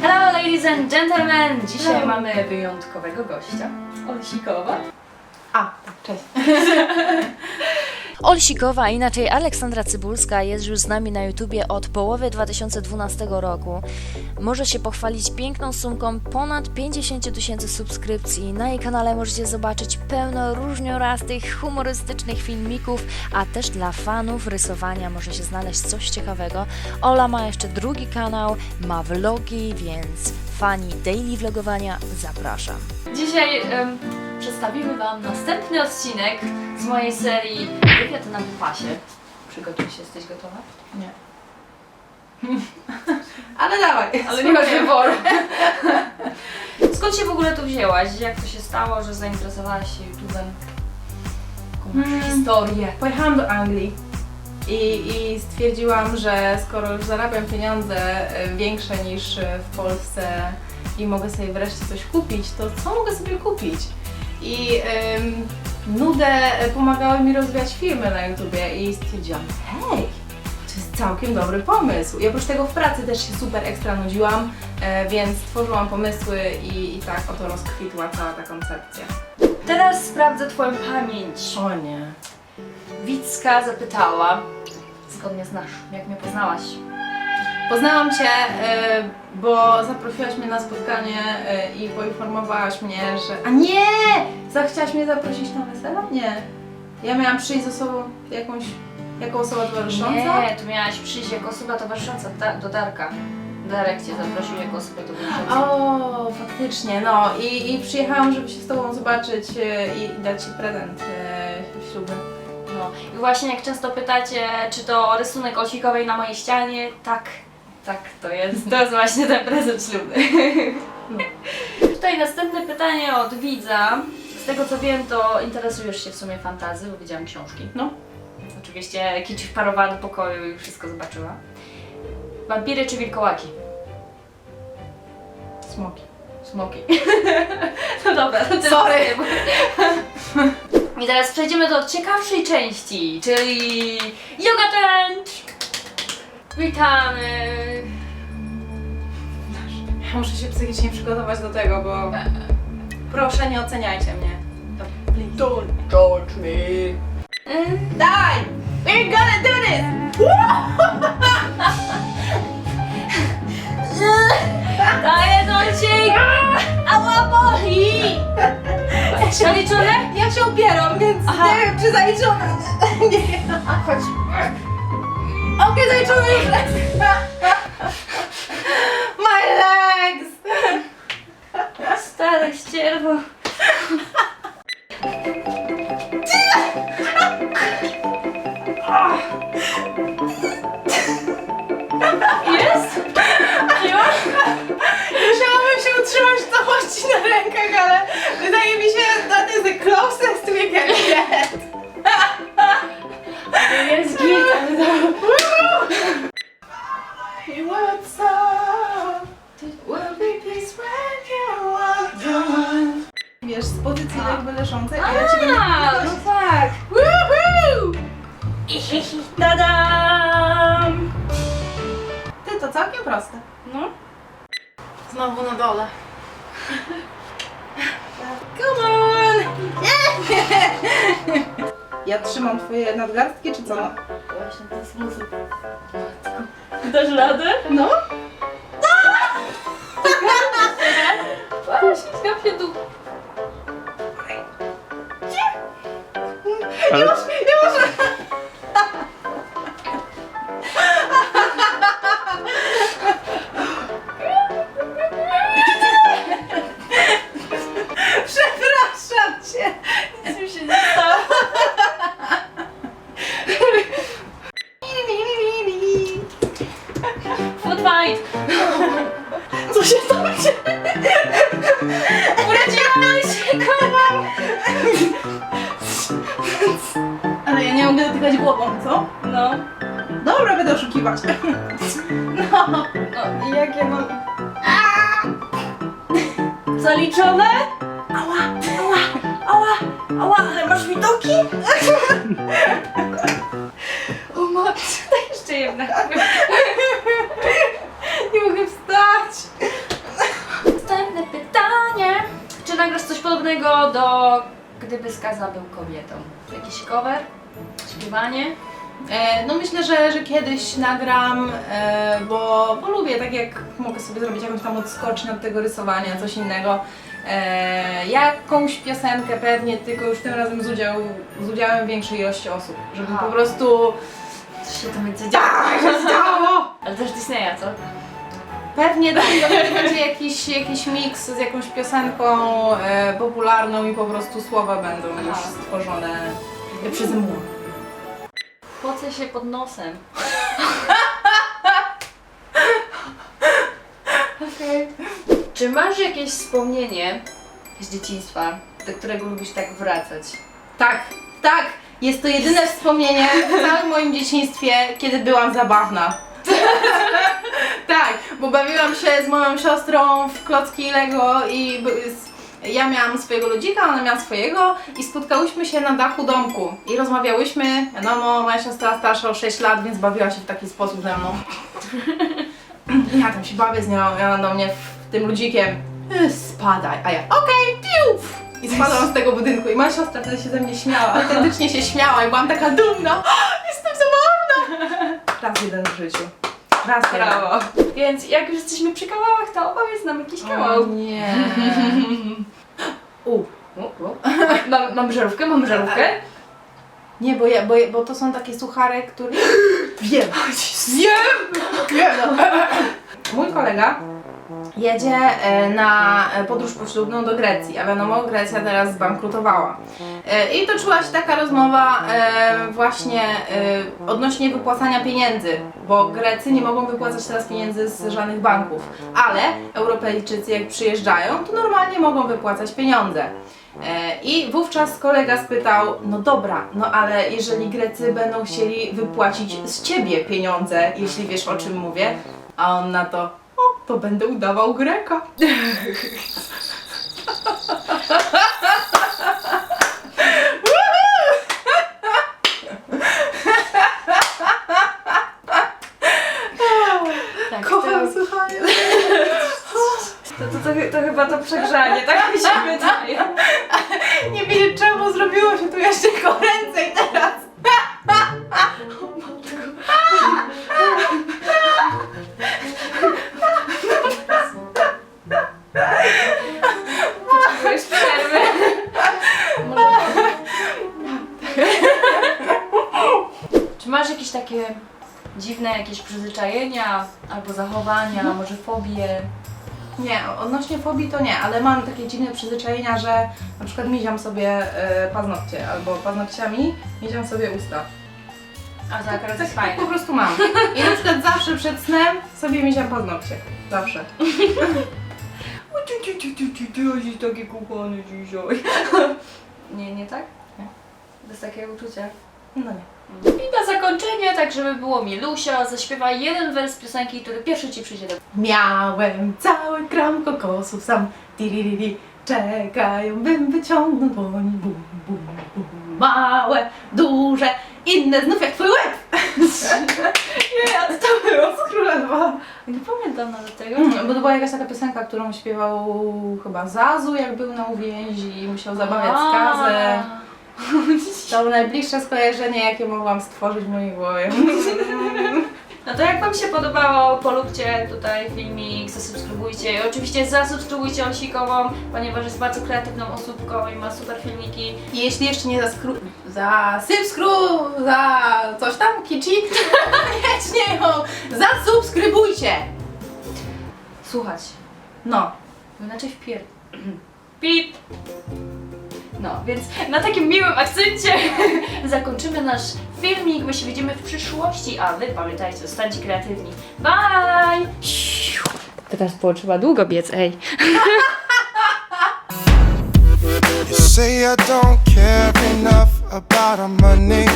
Hello ladies and gentlemen! Dzisiaj Hello. mamy wyjątkowego gościa. Olsikowa. A, cześć. Olsikowa, inaczej Aleksandra Cybulska, jest już z nami na YouTubie od połowy 2012 roku. Może się pochwalić piękną sumką ponad 50 tysięcy subskrypcji. Na jej kanale możecie zobaczyć pełno różnorodnych, humorystycznych filmików, a też dla fanów rysowania może się znaleźć coś ciekawego. Ola ma jeszcze drugi kanał, ma vlogi, więc fani daily vlogowania zapraszam. Dzisiaj przedstawimy Wam następny odcinek z mojej serii Wywiad na wypasie. Przygotuj się, jesteś gotowa? Nie. Ale dawaj. Ale nie masz wyboru. Skąd się w ogóle tu wzięłaś? Jak to się stało, że zainteresowałaś się YouTube'em? Hmm. historię? Pojechałam do Anglii i, i stwierdziłam, że skoro już zarabiam pieniądze e, większe niż e, w Polsce i mogę sobie wreszcie coś kupić, to co mogę sobie kupić? I em, nudę pomagały mi rozwijać filmy na YouTubie i stwierdziłam, hej, to jest całkiem dobry pomysł. I oprócz tego w pracy też się super ekstra nudziłam, e, więc tworzyłam pomysły i, i tak oto rozkwitła cała ta koncepcja. Teraz sprawdzę Twoją pamięć. O nie. Wicka zapytała, skąd mnie znasz, jak mnie poznałaś? Poznałam Cię, e, bo zaprosiłaś mnie na spotkanie e, i poinformowałaś mnie, że... A nie! Zachciałaś mnie zaprosić na wesele? Nie. Ja miałam przyjść z osobą jakąś... Jako osoba towarzysząca? Nie, tu miałaś przyjść jako osoba towarzysząca da, do Darka. Darek Cię zaprosił jako osobę towarzyszącą. O, faktycznie, no i, i przyjechałam, żeby się z Tobą zobaczyć e, i, i dać Ci prezent e, ślubny. No i właśnie jak często pytacie, czy to rysunek osikowej na mojej ścianie, tak, tak to jest. To jest właśnie ten prezent ślubny. Tutaj następne pytanie od widza. Z tego co wiem, to interesujesz się w sumie fantazją, bo widziałam książki. No. Oczywiście Kici wparowała do pokoju i wszystko zobaczyła. Wampiry czy wilkołaki? Smoki. Smoki. no dobra, to tyle. Sorry. I teraz przejdziemy do ciekawszej części, czyli Yoga Tent! Witamy! Ja muszę się psychicznie przygotować do tego, bo... Proszę, nie oceniajcie mnie. Don't judge me. Daj! We're gonna do this! Daję dolcik! Ała boli! Zaliczone? Ja się opieram, więc Aha. nie wiem, czy zaliczone. Nie. Chodź. Okej, zaliczone już. My legs! Stare ścierwo. Jest? Miło? Musiałabym się utrzymać w całości na rękach, ale wydaje mi się, Tadam! Ty, to całkiem proste. No. Znowu na dole. Come on! Ja trzymam twoje nadgarstki, czy co? No. Właśnie w ten sposób. Dasz radę? no? Właśnie, skap się tu. Nie głową, co? No. Dobra, będę oszukiwać. No, no i jakie mam... Zaliczone? Ała, ała, ała, ała, ale masz widoki? O matce, jeszcze jedna. Nie mogę wstać. Następne pytanie. Czy nagrasz coś podobnego do Gdyby skazał był kobietą? Jakiś cover? Śpiewanie? E, no myślę, że, że kiedyś nagram, e, bo, bo lubię, tak jak mogę sobie zrobić jakąś tam odskocznię od tego rysowania, coś innego. E, jakąś piosenkę pewnie, tylko już tym razem z, udział, z udziałem większej ilości osób, żeby Aha. po prostu... Co się to będzie działo? Stało! Ale też Disneya, co? Pewnie tak, będzie jakiś, jakiś miks z jakąś piosenką popularną i po prostu słowa będą już stworzone przeze mnie. Pocę się pod nosem. Okej. Czy masz jakieś wspomnienie z dzieciństwa, do którego lubisz tak wracać? Tak, tak. Jest to jedyne wspomnienie w całym moim dzieciństwie, kiedy byłam zabawna. tak, bo bawiłam się z moją siostrą w klocki Lego i s- ja miałam swojego ludzika, ona miała swojego i spotkałyśmy się na dachu domku i rozmawiałyśmy. Wiadomo, moja siostra starsza o 6 lat, więc bawiła się w taki sposób ze mną. Ja tam się bawię z nią ona do mnie w tym ludzikiem "Y, spadaj, a ja okej, piu! I spadłam z tego budynku i moja siostra wtedy się ze mnie śmiała, autentycznie się śmiała i byłam taka dumna. Jestem zabawna! Raz jeden w życiu. Raz. Brawo. Więc jak już jesteśmy przy kawałach, to opowiedz nam jakiś O kawał. nie. U. U, u. Mam, mam żarówkę, mam żarówkę. Nie, bo, ja, bo, ja- bo to są takie suchary, które... Wiem! Wiem! Wiem! Mój kolega jedzie e, na e, podróż poślubną do Grecji, a wiadomo, Grecja teraz zbankrutowała. E, I toczyła się taka rozmowa właśnie odnośnie wypłacania pieniędzy, bo Grecy nie mogą wypłacać teraz pieniędzy z żadnych banków, ale Europejczycy jak przyjeżdżają, to normalnie mogą wypłacać pieniądze. I wówczas kolega spytał, no dobra, no ale jeżeli Grecy będą chcieli wypłacić z ciebie pieniądze, jeśli wiesz o czym mówię, a on na to, to będę udawał Greka. masz jakieś takie dziwne jakieś przyzwyczajenia albo zachowania, może fobie? Nie, odnośnie fobii to nie, ale mam takie dziwne przyzwyczajenia, że na przykład miziam sobie e, paznokcie albo paznokciami miziam sobie usta. A to akurat Tak, jest tak fajne. po prostu mam. I na przykład zawsze przed snem sobie miziam paznokcie. Zawsze. O, ty, ty, ty, ty, ty, ty jesteś taki kochany dzisiaj. Nie, nie tak? Nie. Bez takiego uczucia. No nie. I na zakończenie, tak żeby było milusia, zaśpiewaj jeden wers piosenki, który pierwszy Ci przyjdzie do Miałem cały kram kokosów sam. Tiririri. Czekają, bym wyciągnął dłoni. Bum, bum, bum. Małe, duże, inne znów jak twój łeb. Nie, a to było. Z Królowa. Nie pamiętam nawet tego. Mm, Bo to była jakaś taka piosenka, którą śpiewał chyba Zazu, jak był na uwięzi i musiał zabawiać skazę. To było najbliższe skojarzenie, jakie mogłam stworzyć w mojej głowie. No to jak Wam się podobało, polubcie tutaj filmik, zasubskrybujcie i oczywiście zasubskrybujcie Osikową, ponieważ jest bardzo kreatywną osóbką i ma super filmiki. I jeśli jeszcze nie zaskru... za subskru... za coś tam, kici, koniecznie ją zasubskrybujcie! Słuchać, No. bo inaczej wpier... Pip! No, więc na takim miłym akcencie zakończymy nasz filmik. My się widzimy w przyszłości, a Wy pamiętajcie, zostańcie kreatywni. Bye! Teraz było trzeba długo biec, ej. You say I don't care enough about our money.